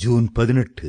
June பதினெட்டு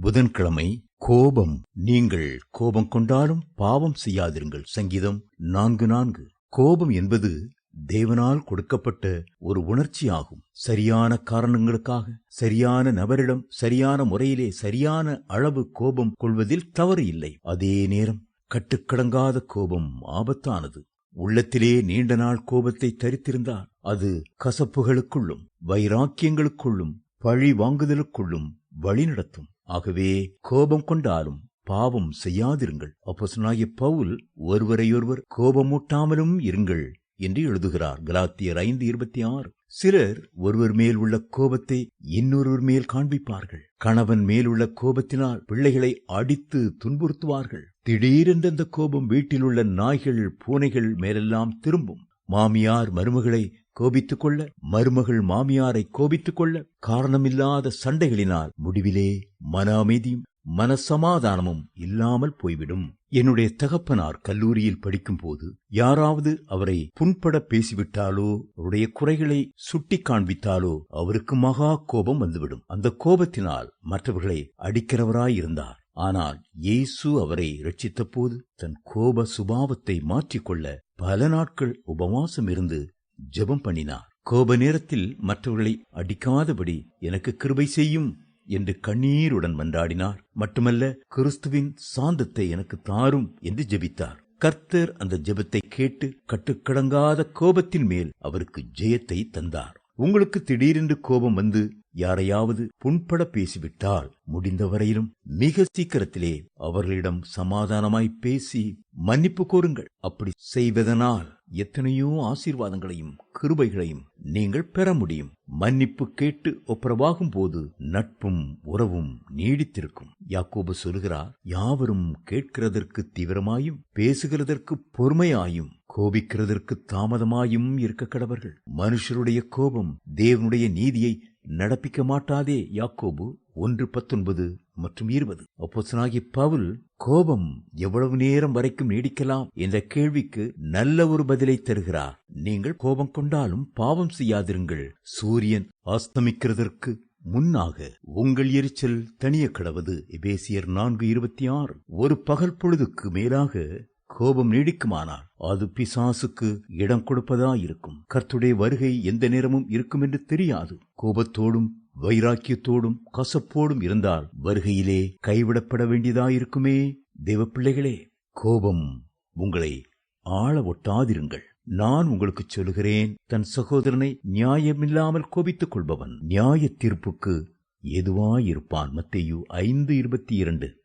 புதன்கிழமை கோபம். நீங்கள் கோபம் கொண்டாலும் பாவம் செய்யாதிருங்கள். சங்கீதம் நான்கு நான்கு. கோபம் என்பது தேவனால் கொடுக்கப்பட்ட ஒரு உணர்ச்சியாகும். சரியான காரணங்களுக்காக சரியான நபரிடம் சரியான முறையிலே சரியான அளவு கோபம் கொள்வதில் தவறு இல்லை. அதே நேரம் கட்டுக்கடங்காத கோபம் ஆபத்தானது. உள்ளத்திலே நீண்ட நாள் கோபத்தை தரித்திருந்தால் அது கசப்புகளுக்குள்ளும் வைராக்கியங்களுக்குள்ளும் பழி வாங்குதலுக்குள்ளும் வழிநடத்தும் ஆகவே கோபம் கொண்டாலும் பாவம் செய்யாதிருங்கள். அப்போஸ்தலனாகிய பவுல் ஒருவரையொருவர் கோபமூட்டாமலும் இருங்கள் என்று எழுதுகிறார். கலாத்தியர் ஐந்து இருபத்தி ஆறு. சிலர் ஒருவர் மேல் உள்ள கோபத்தை இன்னொருவர் மேல் காண்பிப்பார்கள். கணவன் மேல் உள்ள கோபத்தினால் பிள்ளைகளை அடித்து துன்புறுத்துவார்கள். திடீரென்று அந்த கோபம் வீட்டில் உள்ள நாய்கள் பூனைகள் மேலெல்லாம் திரும்பும். மாமியார் மருமகளை கோபித்துக் கொள்ள மருமகள் மாமியாரை கோபித்துக் கொள்ள காரணமில்லாத சண்டைகளினால் முடிவிலே மன அமைதியும் மனசமாதானமும் இல்லாமல் போய்விடும். என்னுடைய தகப்பனார் கல்லூரியில் படிக்கும்போது யாராவது அவரை புண்பட பேசிவிட்டாலோ அவருடைய குறைகளை சுட்டி காண்பித்தாலோ அவருக்கு மகா கோபம் வந்துவிடும். அந்த கோபத்தினால் மற்றவர்களை அடிக்கிறவராயிருந்தார். ஆனால் இயேசு அவரை ரட்சித்த போது தன் கோப சுபாவத்தை மாற்றிக்கொள்ள பல நாட்கள் உபவாசம் இருந்து ஜெபம் பண்ணினார். கோப நேரத்தில் மற்றவர்களை அடிக்காதபடி எனக்கு கிருபை செய்யும் என்று கண்ணீருடன் மன்றாடினார். மட்டுமல்ல கிறிஸ்துவின் சாந்தத்தை எனக்கு தாரும் என்று ஜெபித்தார். கர்த்தர் அந்த ஜெபத்தை கேட்டு கட்டுக்கடங்காத கோபத்தின் மேல் அவருக்கு ஜெயத்தை தந்தார். உங்களுக்கு திடீரென்று கோபம் வந்து யாரையாவது புண்பட பேசிவிட்டால் முடிந்த வரையிலும் மிக சீக்கிரத்திலே அவர்களிடம் சமாதானமாய் பேசி மன்னிப்பு கோருங்கள். அப்படி செய்வதனால் எத்தனையோ ஆசீர்வாதங்களையும் கிருபைகளையும் நீங்கள் பெற முடியும். மன்னிப்பு கேட்டு ஒப்புரவாகும் போது நட்பும் உறவும் நீடித்திருக்கும். யாக்கோபு சொல்கிறார் யாவரும் கேட்கிறதற்கு தீவிரமாயும் பேசுகிறதற்கு பொறுமையாயும் கோபிக்கிறதற்கு தாமதமாயும் இருக்க கடவர்கள். மனுஷருடைய கோபம் தேவனுடைய நீதியை நடப்பிக்க மாட்டாதே யாக்கோபு? ஒன்று பத்தொன்பது மற்றும் இருபது. அப்போசனாகி பவுல் கோபம் எவ்வளவு நேரம் வரைக்கும் நீடிக்கலாம் என்ற கேள்விக்கு நல்ல ஒரு பதிலை தருகிறார். நீங்கள் கோபம் கொண்டாலும் பாவம் செய்யாதிருங்கள். சூரியன் அஸ்தமிக்கிறதற்கு முன்னாக உங்கள் எரிச்சல் தனிய கடவது. எபேசியர் நான்கு இருபத்தி ஆறு. ஒரு பகல் பொழுதுக்கு மேலாக கோபம் நீடிக்குமானால் அது பிசாசுக்கு இடம் கொடுப்பதாயிருக்கும். கர்த்துடைய வருகை எந்த நேரமும் இருக்கும் என்று தெரியாது. கோபத்தோடும் வைராக்கியத்தோடும் கசப்போடும் இருந்தால் வருகையிலே கைவிடப்பட வேண்டியதாயிருக்குமே. தேவ பிள்ளைகளே கோபம் உங்களை ஆள ஒட்டாதிருங்கள். நான் உங்களுக்கு சொல்லுகிறேன் தன் சகோதரனை நியாயமில்லாமல் கோபித்துக் கொள்பவன் நியாய தீர்ப்புக்கு எதுவாயிருப்பான் மத்தேயு ஐந்து இருபத்தி இரண்டு.